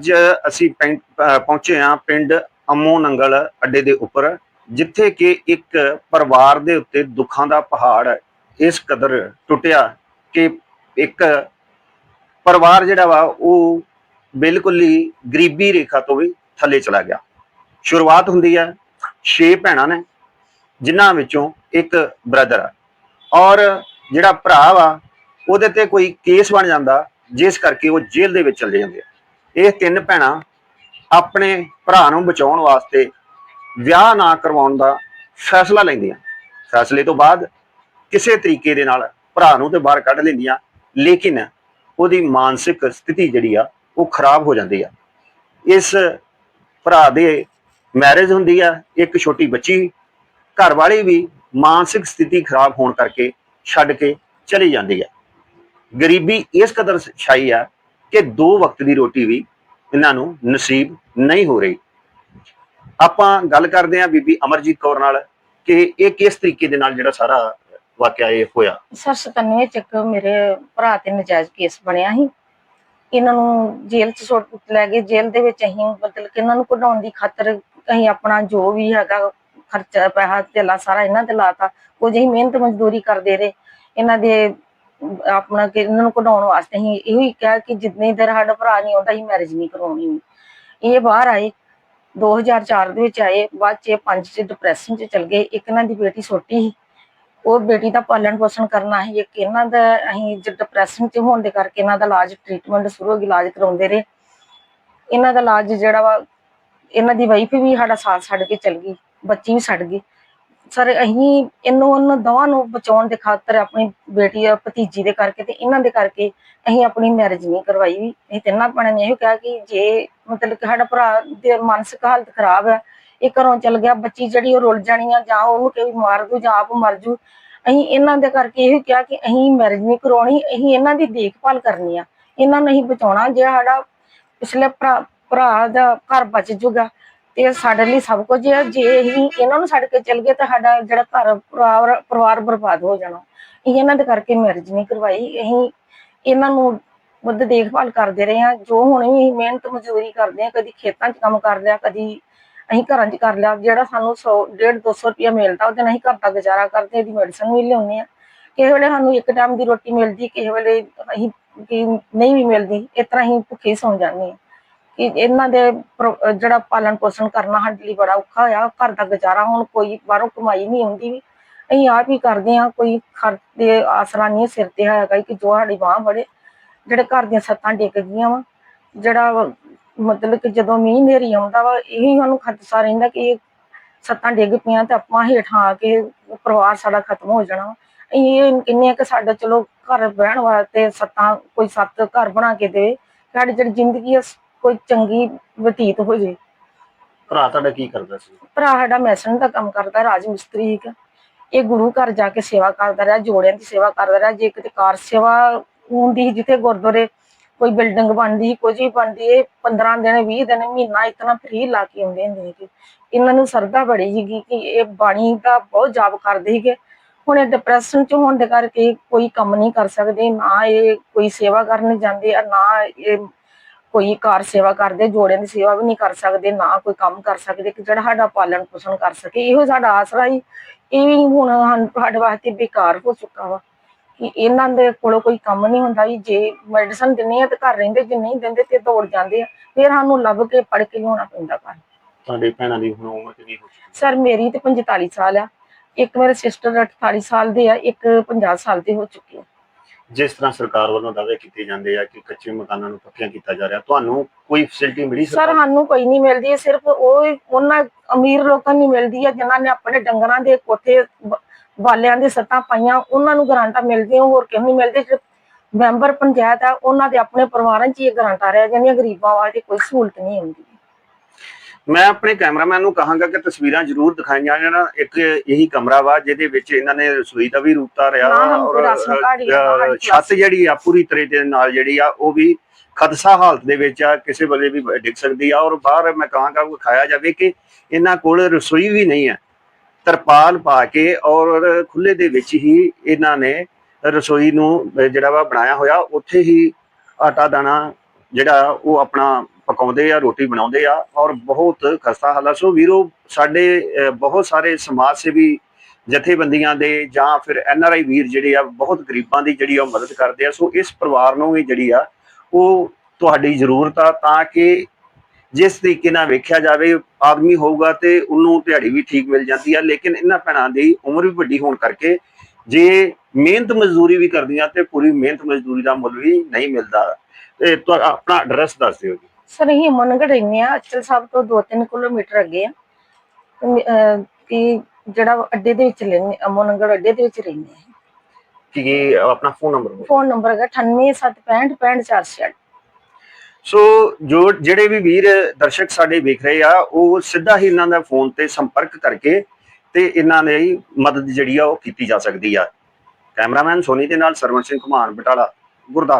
ਅੱਜ ਅਸੀਂ ਪਿੰ- ਪਹੁੰਚੇ ਹਾਂ ਪਿੰਡ ਅਮੋ ਨੰਗਲ ਅੱਡੇ ਦੇ ਉੱਪਰ, ਜਿੱਥੇ ਕਿ ਇੱਕ ਪਰਿਵਾਰ ਦੇ ਉੱਤੇ ਦੁੱਖਾਂ ਦਾ ਪਹਾੜ ਇਸ ਕਦਰ ਟੁੱਟਿਆ ਕਿ ਇੱਕ ਪਰਿਵਾਰ ਜਿਹੜਾ ਵਾ, ਉਹ ਬਿਲਕੁਲ ਹੀ ਗਰੀਬੀ ਰੇਖਾ ਤੋਂ ਵੀ ਥੱਲੇ ਚਲਾ ਗਿਆ। ਸ਼ੁਰੂਆਤ ਹੁੰਦੀ ਹੈ 6 ਭੈਣਾਂ ਨੇ, ਜਿਨ੍ਹਾਂ ਵਿੱਚੋਂ ਇੱਕ ਬ੍ਰਦਰ ਆ। ਔਰ ਜਿਹੜਾ ਭਰਾ ਵਾ, ਉਹਦੇ ਤੇ ਕੋਈ ਕੇਸ ਬਣ ਜਾਂਦਾ, ਜਿਸ ਕਰਕੇ ਉਹ ਜੇਲ੍ਹ ਦੇ ਵਿੱਚ ਚਲੇ ਜਾਂਦੇ ਆ। ਇਹ ਤਿੰਨ ਭੈਣਾਂ ਆਪਣੇ ਭਰਾ ਨੂੰ ਬਚਾਉਣ ਵਾਸਤੇ ਵਿਆਹ ਨਾ ਕਰਵਾਉਣ ਦਾ ਫੈਸਲਾ ਲੈਂਦੀਆਂ। ਫੈਸਲੇ ਤੋਂ ਬਾਅਦ ਕਿਸੇ ਤਰੀਕੇ ਦੇ ਨਾਲ ਭਰਾ ਨੂੰ ਤੇ ਬਾਹਰ ਕੱਢ ਲੈਂਦੀਆਂ, ਲੇਕਿਨ ਉਹਦੀ ਮਾਨਸਿਕ ਸਥਿਤੀ ਜਿਹੜੀ ਆ, ਉਹ ਖਰਾਬ ਹੋ ਜਾਂਦੀ ਆ। ਇਸ ਭਰਾ ਦੇ ਮੈਰਿਜ ਹੁੰਦੀ ਆ, ਇੱਕ ਛੋਟੀ ਬੱਚੀ ਘਰ ਵਾਲੀ ਵੀ ਮਾਨਸਿਕ ਸਥਿਤੀ ਖਰਾਬ ਹੋਣ ਕਰਕੇ ਛੱਡ ਕੇ ਚਲੀ ਜਾਂਦੀ ਆ। ਗਰੀਬੀ ਇਸ ਕਦਰ ਛਾਈ ਆ ਕਿ ਦੋ ਵਕਤ ਦੀ ਰੋਟੀ ਵੀ ਇਹਨਾਂ ਨੂੰ ਨਸੀਬ ਨਹੀਂ ਹੋ ਰਹੀ। ਆਪਾਂ ਗੱਲ ਕਰਦੇ ਹਾਂ ਬੀਬੀ ਅਮਰਜੀਤ ਕੌਰ ਨਾਲ ਕਿ ਇਹ ਕਿਸ ਤਰੀਕੇ ਦੇ ਨਾਲ ਜਿਹੜਾ ਸਾਰਾ ਵਾਕਿਆ ਇਹ ਹੋਇਆ? ਸਰ 97 ਚ ਇੱਕ ਮੇਰੇ ਭਰਾ ਤੇ ਨਜਾਇਜ਼ ਕੇਸ ਬਣਿਆ ਸੀ। ਇਹਨਾਂ ਨੂੰ ਜੇਲ੍ਹ ਚ ਸੁੱਟ ਲੈ ਗਏ। ਜੇਲ੍ਹ ਦੇ ਵਿੱਚ ਅਸੀਂ ਮਤਲਬ ਕਿ ਇਹਨਾਂ ਨੂੰ ਕਢਾਉਣ ਦੀ ਖਾਤਰ ਅਸੀਂ ਆਪਣਾ ਜੋ ਵੀ ਹੈਗਾ ਖਰਚਾ, ਪੈਸਾ, ਧੇਲਾ ਸਾਰਾ ਇਹਨਾਂ ਤੇ ਲਾਤਾ। ਕੁਝ ਅਸੀਂ ਮਿਹਨਤ ਮਜ਼ਦੂਰੀ ਕਰਦੇ ਰਹੇ। ਇਹਨਾਂ ਦੇ ਆਪਣਾ ਕਿ ਇਹਨਾਂ ਨੂੰ ਕਢਾਉਣ ਵਾਸਤੇ ਅਸੀਂ ਇਹੋ ਹੀ ਕਿਹਾ ਕਿ ਜਿੰਨੀ ਦੇਰ ਸਾਡਾ ਭਰਾ ਨਹੀਂ ਆਉਂਦਾ, ਅਸੀਂ ਮੈਰਿਜ ਨਹੀਂ ਕਰਵਾਉਣੀ ਇਹ ਬਾਹਰ ਆਏ 2004 ਦੇ ਵਿੱਚ ਆਏ, ਬਾਅਦ ਚ ਇਹ ਚ ਡਿਪਰੈਸ਼ਨ ਚ ਚਲ ਗਏ, ਇੱਕ ਇਹਨਾਂ ਦੀ ਬੇਟੀ ਛੋਟੀ ਸੀ। ਉਹ ਬੇਟੀ ਦਾ ਪਾਲਣ ਪੋਸ਼ਣ ਕਰਨਾ ਸੀ, ਇੱਕ ਇਹਨਾਂ ਦਾ ਅਸੀਂ ਜਦ ਡਿਪਰੈਸ਼ਨ ਚ ਹੋਣ ਦੇ ਕਰਕੇ ਇਹਨਾਂ ਦਾ ਇਲਾਜ ਟ੍ਰੀਟਮੈਂਟ ਸ਼ੁਰੂ ਹੋ ਗਿਆ ਇਲਾਜ ਕਰਾਉਂਦੇ ਰਹੇ। ਇਹਨਾਂ ਦਾ ਇਲਾਜ ਜਿਹੜਾ ਵਾ, ਇਹਨਾਂ ਦੀ ਵਾਈਫ ਵੀ ਸਾਡਾ ਸਾਥ ਛੱਡ ਕੇ ਚਲ ਗਈ, ਬੱਚੀ ਵੀ ਛੱਡ ਗਈ। ਸਰ ਅਸੀਂ ਇਹਨੂੰ, ਉਹਨਾਂ ਦੋਵਾਂ ਨੂੰ ਬਚਾਉਣ ਦੇ ਖਾਤਰ ਆਪਣੀ ਬੇਟੀ ਆ ਭਤੀਜੀ ਦੇ ਕਰਕੇ ਤੇ ਇਹਨਾਂ ਦੇ ਕਰਕੇ ਅਸੀਂ ਆਪਣੀ ਮੈਰਿਜ ਨਹੀਂ ਕਰਵਾਈ ਵੀ। ਇਹ ਤਿੰਨਾਂ ਭੈਣਾਂ ਨੇ ਇਹੋ ਕਿਹਾ ਕਿ ਜੇ ਮਤਲਬ ਕਿ ਸਾਡਾ ਭਰਾ ਦੀ ਮਾਨਸਿਕ ਹਾਲਤ ਖਰਾਬ ਹੈ, ਇਹ ਘਰੋਂ ਚਲ ਗਿਆ, ਬੱਚੀ ਜਿਹੜੀ ਉਹ ਰੁੱਲ ਜਾਣੀ ਆ ਜਾਂ ਉਹਨੂੰ ਕੋਈ ਮਾਰ ਦੂ ਜਾਂ ਆਪ ਮਰ ਜੂ ਅਸੀਂ ਇਹਨਾਂ ਦੇ ਕਰਕੇ ਇਹੋ ਕਿਹਾ ਕਿ ਅਸੀਂ ਮੈਰਿਜ ਨਹੀਂ ਕਰਾਉਣੀ ਅਸੀਂ ਇਹਨਾਂ ਦੀ ਦੇਖਭਾਲ ਕਰਨੀ ਆ। ਇਹਨਾਂ ਨੂੰ ਅਸੀਂ ਬਚਾਉਣਾ, ਜੇ ਸਾਡਾ ਪਿਛਲੇ ਭਰਾ ਭਰਾ ਦਾ ਘਰ ਬਚ ਜੂਗਾ ਤੇ ਸਾਡੇ ਲਈ ਸਭ ਕੁਝ ਹੈ। ਜੇ ਅਸੀਂ ਇਹਨਾਂ ਨੂੰ ਛੱਡ ਕੇ ਚਲ ਗਏ ਤਾਂ ਸਾਡਾ ਜਿਹੜਾ ਘਰ ਪਰਿਵਾਰ ਪਰਿਵਾਰ ਬਰਬਾਦ ਹੋ ਜਾਣਾ। ਅਸੀਂ ਇਹਨਾਂ ਦੇ ਕਰਕੇ ਮੈਰਿਜ ਨਹੀਂ ਕਰਵਾਈ। ਅਸੀਂ ਇਹਨਾਂ ਨੂੰ ਮੁੱਦ ਦੇਖਭਾਲ ਕਰਦੇ ਰਹੇ ਹਾਂ। ਜੋ ਹੁਣ ਵੀ ਅਸੀਂ ਮਿਹਨਤ ਮਜ਼ਦੂਰੀ ਕਰਦੇ ਹਾਂ, ਕਦੀ ਖੇਤਾਂ 'ਚ ਕੰਮ ਕਰ ਲਿਆ ਕਦੀ ਅਸੀਂ ਘਰਾਂ 'ਚ ਕਰ ਲਿਆ ਜਿਹੜਾ ਸਾਨੂੰ 100 150 200 ਰੁਪਇਆ ਮਿਲਦਾ, ਉਹਦੇ ਨਾਲ ਅਸੀਂ ਘਰ ਦਾ ਗੁਜ਼ਾਰਾ ਕਰਦੇ ਇਹਦੀ ਮੈਡੀਸਨ ਵੀ ਲਿਆਉਂਦੇ ਆ ਕਿਸੇ ਵੇਲੇ ਸਾਨੂੰ ਇੱਕ ਟਾਈਮ ਦੀ ਰੋਟੀ ਮਿਲਦੀ, ਕਿਸੇ ਵੇਲੇ ਅਸੀਂ ਨਹੀਂ ਵੀ ਮਿਲਦੀ। ਇਸ ਤਰ੍ਹਾਂ ਅਸੀਂ ਭੁੱਖੇ ਸੌਂ ਜਾਂਦੇ ਹਾਂ। ਕਿ ਇਹਨਾਂ ਦੇ ਪਰ- ਜਿਹੜਾ ਪਾਲਣ ਪੋਸ਼ਣ ਕਰਨਾ ਸਾਡੇ ਲਈ ਬੜਾ ਔਖਾ ਹੋਇਆ ਘਰ ਦਾ ਗੁਜ਼ਾਰਾ ਹੁਣ ਕੋਈ ਬਾਹਰੋਂ ਕਮਾਈ ਨਹੀਂ ਆਉਂਦੀ ਵੀ। ਅਸੀਂ ਆਪ ਹੀ ਕਰਦੇ ਹਾਂ, ਕੋਈ ਖਰਚ ਦੇ ਆਸਰਾ ਨਹੀਂ ਸਿਰ ਤੇ ਹੈਗਾ ਕਿ ਜੋ ਸਾਡੀ ਬਾਹ ਬੜੇ, ਜਿਹੜੇ ਘਰ ਦੀਆਂ ਸੱਤਾਂ ਡਿੱਗ ਗਈਆਂ ਵਾ। ਜਿਹੜਾ ਮਤਲਬ ਕਿ ਜਦੋਂ ਮੀਂਹ ਹਨੇਰੀ ਆਉਂਦਾ ਵਾ, ਇਹੀ ਸਾਨੂੰ ਖਦਸ਼ਾ ਰਹਿੰਦਾ ਕਿ ਇਹ ਸੱਤਾਂ ਡਿੱਗ ਪਈਆਂ ਤੇ ਆਪਾਂ ਹੇਠਾਂ ਆ ਕੇ ਪਰਿਵਾਰ ਸਾਡਾ ਖਤਮ ਹੋ ਜਾਣਾ ਵਾ। ਅਸੀਂ ਇਹ ਕਹਿੰਦੇ ਆ ਕਿ ਸਾਡਾ ਚਲੋ ਘਰ ਬਹਿਣ ਵਾਸਤੇ ਸੱਤਾਂ ਕੋਈ ਸੱਤ ਘਰ ਬਣਾ ਕੇ ਦੇਵੇ। ਸਾਡੀ ਜਿਹੜੀ ਜ਼ਿੰਦਗੀ ਆ ਕੋਈ ਚੰਗੀ ਬਤੀਤ ਹੋ ਜੇ। ਭਰਾ ਤੁਹਾਡਾ ਕੀ ਕਰਦਾ ਸੀ? ਭਰਾ ਸਾਡਾ ਮੈਸਨ ਦਾ ਕੰਮ ਕਰਦਾ ਰਾਜ ਮਿਸਤਰੀ ਹੈਗਾ ਇਹ ਗੁਰੂ ਘਰ ਜਾ ਕੇ ਸੇਵਾ ਕਰਦਾ ਰਿਹਾ ਜੋੜਿਆਂ ਦੀ ਸੇਵਾ ਕਰਦਾ ਰਿਹਾ। ਜੇ ਕਿਤੇ ਕਾਰ ਸੇਵਾ ਹੁੰਦੀ ਜਿੱਥੇ ਗੁਰਦੁਆਰੇ ਕੋਈ ਬਿਲਡਿੰਗ ਬਣਦੀ ਕੁਝ ਵੀ ਬਣਦੀ ਇਹ 15 ਦਿਨ 20 ਦਿਨ ਮਹੀਨਾ ਇਤਨਾ ਫ੍ਰੀ ਲਾ ਕੇ ਆਉਂਦੇ ਹੁੰਦੇ ਸੀ ਇਹਨਾਂ ਨੂੰ ਸਰਦਾ ਬੜੀ ਸੀਗੀ ਕਿ ਇਹ ਬਾਣੀ ਦਾ ਬਹੁਤ ਜਾਪ ਕਰਦੇ ਸੀਗੇ। ਹੁਣ ਇਹ ਡਿਪਰੈਸ਼ਨ ਚ ਹੋਣ ਦੇ ਕਰਕੇ ਕੋਈ ਕੰਮ ਨਹੀਂ ਕਰ ਸਕਦੇ ਨਾ ਇਹ ਕੋਈ ਸੇਵਾ ਕਰਨ ਜਾਂਦੇ ਆ ਨਾ ਇਹ ਕੋਈ ਕਾਰ ਸੇਵਾ ਕਰਦੇ ਜੋੜਿਆਂ ਦੀ ਸੇਵਾ ਵੀ ਨਹੀਂ ਕਰ ਸਕਦੇ ਨਾ ਕੋਈ ਕੰਮ ਕਰ ਸਕਦੇ ਕਿ ਜਿਹੜਾ ਸਾਡਾ ਪਾਲਣ ਪੋਸ਼ਣ ਕਰ ਸਕੇ ਇਹੋ ਸਾਡਾ ਆਸਰਾ ਹੀ। ਇਹ ਵੀ ਹੁਣ ਸਾਡੇ ਵਾਸਤੇ ਬੇਕਾਰ ਹੋ ਚੁੱਕਾ ਵਾ ਕਿ ਇਹਨਾਂ ਦੇ ਕੋਲੋਂ ਕੋਈ ਕੰਮ ਨਹੀਂ ਹੁੰਦਾ ਵੀ ਜੇ ਮੈਡੀਸਨ ਦਿੰਦੇ ਆ ਤੇ ਘਰ ਰਹਿੰਦੇ ਜੇ ਨਹੀਂ ਦਿੰਦੇ ਤੇ ਦੌੜ ਜਾਂਦੇ ਆ। ਫਿਰ ਸਾਨੂੰ ਲੱਭ ਕੇ ਫੜ ਕੇ ਲਿਆਉਣਾ ਪੈਂਦਾ ਘਰ। ਤੁਹਾਡੇ ਭੈਣਾਂ ਦੀ ਹੁਣ ਉਮਰ ਕਿੰਨੀ ਹੋ ਚੁੱਕੀ? ਸਰ ਮੇਰੀ ਤੇ 45 ਸਾਲ ਆ। ਇੱਕ ਮੇਰੇ ਸਿਸਟਰ 48 ਸਾਲ ਦੇ ਆ ਇੱਕ 50 ਸਾਲ ਦੇ ਹੋ ਚੁੱਕੇ ਆ। ਜਿਸ ਤਰ੍ਹਾਂ ਸਰਕਾਰ ਵੱਲੋਂ ਦਾਅਵੇ ਕੀਤੇ ਜਾਂਦੇ ਆ ਕਿ ਕੱਚੇ ਮਕਾਨਾਂ ਨੂੰ ਪੱਕਿਆਂ ਕੀਤਾ ਜਾ ਰਿਹਾ ਤੁਹਾਨੂੰ ਕੋਈ ਫੈਸਿਲਿਟੀ ਮਿਲੀ ਸਰ ਸਰਕਾਰ? ਸਾਨੂੰ ਕੋਈ ਨਹੀਂ ਮਿਲਦੀ ਇਹ ਸਿਰਫ ਉਹ ਉਹਨਾਂ ਅਮੀਰ ਲੋਕਾਂ ਨੂੰ ਮਿਲਦੀ ਹੈ ਜਿਨ੍ਹਾਂ ਨੇ ਆਪਣੇ ਡੰਗਰਾਂ ਦੇ ਕੋਠੇ ਬ- ਬਾਲਿਆਂ ਦੇ ਸੱਤਾਂ ਪਾਈਆਂ ਉਹਨਾਂ ਨੂੰ ਗਰਾਂਟਾਂ ਮਿਲਦੀਆਂ ਹੋਰ ਕਿਉਂ ਨਹੀਂ ਮਿਲਦੇ? ਜਿਹੜੇ ਮੈਂਬਰ ਪੰਚਾਇਤ ਆ ਉਹਨਾਂ ਦੇ ਆਪਣੇ ਪਰਿਵਾਰਾਂ 'ਚ ਹੀ ਇਹ ਗਰਾਂਟਾਂ ਰਹਿ ਜਾਂਦੀਆਂ ਗਰੀਬਾਂ ਵਾਸਤੇ ਕੋਈ ਸਹੂਲਤ ਨਹੀਂ ਹੁੰਦੀ। ਮੈਂ ਆਪਣੇ ਕੈਮਰਾਮੈਨ ਨੂੰ ਕਹਾਂਗਾ ਕਿ ਤਸਵੀਰਾਂ ਜ਼ਰੂਰ ਦਿਖਾਈਆਂ ਜਾਣ। ਇੱਕ ਇਹੀ ਕਮਰਾ ਵਾ ਜਿਹਦੇ ਵਿੱਚ ਇਹਨਾਂ ਨੇ ਰਸੋਈ ਦਾ ਵੀ ਰੂਪ ਧਾਰਿਆ ਨਾ, ਵਾ ਹਮ ਔਰ ਛੱਤ ਜਿਹੜੀ ਆ ਪੂਰੀ ਤਰ੍ਹਾਂ ਦੇ ਨਾਲ ਜਿਹੜੀ ਆ ਉਹ ਵੀ ਖਦਸ਼ਾ ਹਾਲਤ ਦੇ ਵਿੱਚ ਆ ਕਿਸੇ ਵੇਲੇ ਵੀ ਡਿੱਗ ਸਕਦੀ ਆ ਔਰ ਬਾਹਰ ਮੈਂ ਕਹਾਂਗਾ ਉਹ ਖਾਇਆ ਜਾਵੇ ਕਿ ਇਹਨਾਂ ਕੋਲ ਰਸੋਈ ਵੀ ਨਹੀਂ ਹੈ ਤਰਪਾਲ ਪਾ ਕੇ ਔਰ ਖੁੱਲੇ ਦੇ ਵਿੱਚ ਹੀ ਇਹਨਾਂ ਨੇ ਰਸੋਈ ਨੂੰ ਜਿਹੜਾ ਵਾ ਬਣਾਇਆ ਹੋਇਆ ਉੱਥੇ ਹੀ ਆਟਾ ਦਾਣਾ ਜਿਹੜਾ ਉਹ ਆਪਣਾ ਪਕਾਉਂਦੇ ਆ, ਰੋਟੀ ਬਣਾਉਂਦੇ ਆ ਔਰ ਬਹੁਤ ਖਸਤਾ ਹਾਲਤ ਸੋ ਵੀਰੋ, ਸਾਡੇ ਬਹੁਤ ਸਾਰੇ ਸਮਾਜ ਸੇਵੀ ਜਥੇਬੰਦੀਆਂ ਦੇ ਜਾਂ ਫਿਰ ਐਨ ਆਰ ਆਈ ਵੀਰ ਜਿਹੜੇ ਆ, ਬਹੁਤ ਗਰੀਬਾਂ ਦੀ ਜਿਹੜੀ ਆ ਉਹ ਮਦਦ ਕਰਦੇ ਆ। ਸੋ ਇਸ ਪਰਿਵਾਰ ਨੂੰ ਵੀ ਜਿਹੜੀ ਆ, ਉਹ ਤੁਹਾਡੀ ਜ਼ਰੂਰਤ ਆ ਤਾਂ ਕਿ ਜਿਸ ਤਰੀਕੇ ਨਾਲ ਵੇਖਿਆ ਜਾਵੇ, ਆਦਮੀ ਹੋਊਗਾ ਤੇ ਉਹਨੂੰ ਦਿਹਾੜੀ ਵੀ ਠੀਕ ਮਿਲ ਜਾਂਦੀ ਆ। ਲੇਕਿਨ ਇਹਨਾਂ ਭੈਣਾਂ ਦੀ ਉਮਰ ਵੀ ਵੱਡੀ ਹੋਣ ਕਰਕੇ ਜੇ ਮਿਹਨਤ ਮਜ਼ਦੂਰੀ ਵੀ ਕਰਦੀਆਂ ਤੇ ਪੂਰੀ ਮਿਹਨਤ ਮਜ਼ਦੂਰੀ ਦਾ ਮੁੱਲ ਵੀ ਨਹੀਂ ਮਿਲਦਾ। ਤੇ ਆਪਣਾ ਐਡਰੈਸ ਦੱਸ ਦਿਓ ਜੀ। ਸਰ ਅਸੀਂ ਮਨਗੜ ਰਹਿੰਦੇ ਆ ਅਚਲ ਸਾਹਿਬ ਤੋਂ 2-3 ਕਿਲੋਮੀਟਰ ਅੱਗੇ ਆ। ਅਹ ਕਿ ਜਿਹੜਾ ਅੱਡੇ ਦੇ ਵਿੱਚ ਲੈਂਦੇ ਅਮਨਗੜ ਅੱਡੇ ਦੇ ਵਿੱਚ ਰਹਿੰਦੇ ਆ ਕਿ ਆਪਣਾ ਫੋਨ ਨੰਬਰ ਫੋਨ ਨੰਬਰ ਹੈਗਾ 9875655466 ਸੋ ਜੋ ਜਿਹੜੇ ਵੀ ਵੀਰ ਦਰਸ਼ਕ ਸਾਡੇ ਵੇਖ ਰਹੇ ਆ ਉਹ ਸਿੱਧਾ ਹੀ ਇਹਨਾਂ ਦਾ ਫੋਨ ਤੇ ਸੰਪਰਕ ਕਰਕੇ ਤੇ ਇਹਨਾਂ ਦੀ ਮਦਦ ਜਿਹੜੀ ਆ ਉਹ ਕੀਤੀ ਜਾ ਸਕਦੀ ਆ। ਕੈਮਰਾਮੈਨ ਸੋਨੀ ਦੇ ਨਾਲ ਸਰਵਨ ਸਿੰਘ ਘੁਮਾਨ ਬਟਾਲਾ ਗੁਰਦਾਸ